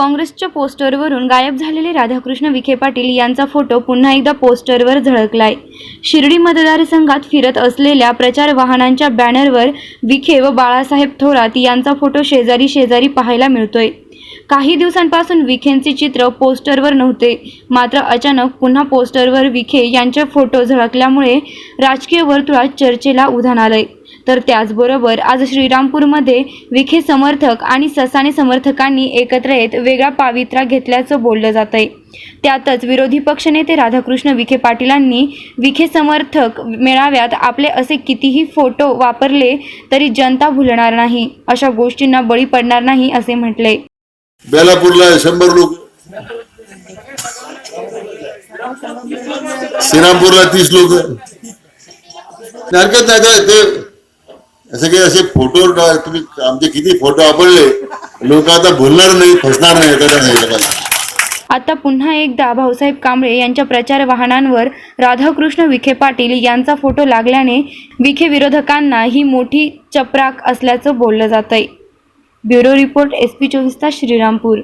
काँग्रेसच्या पोस्टरवरून गायब झालेले राधाकृष्ण विखे पाटील यांचा फोटो पुन्हा एकदा पोस्टरवर झळकलाय. शिर्डी मतदारसंघात फिरत असलेल्या प्रचार वाहनांच्या बॅनरवर विखे व बाळासाहेब थोरात यांचा फोटो शेजारी शेजारी पाहायला मिळतोय. काही दिवसांपासून विखेंचे चित्र पोस्टरवर नव्हते. मात्र अचानक पुन्हा पोस्टरवर विखे यांचे फोटो झळकल्यामुळे राजकीय वर्तुळात चर्चेला उधाण आलंय. तर त्याचबरोबर आज श्रीरामपूरमध्ये विखे समर्थक आणि ससाणे समर्थकांनी एकत्र येत वेगळा पावित्रा घेतल्याचं बोललं जात आहे त्यातच विरोधी पक्षनेते राधाकृष्ण विखे पाटीलांनी विखे समर्थक मेळाव्यात आपले असे कितीही फोटो वापरले तरी जनता भुलणार नाही. अशा गोष्टींना बळी पडणार नाही असे म्हटले. बेलापूरला शंभर लोक. श्रीरामपूरला तीस लोक. हरकत नाही ते असं असे फोटो तुम्ही आमचे किती फोटो आपडले लोक आता भुलणार नाही फसणार नाही एखाद्या नाही लोकांना. आता पुन्हा एकदा भाऊसाहेब कांबळे यांच्या प्रचार वाहनांवर राधाकृष्ण विखे पाटील यांचा फोटो लागल्याने विखे विरोधकांना ही मोठी चपराक असल्याचं बोललं जात आहे ब्युरो रिपोर्ट एस पी चोवीस तास श्रीरामपूर.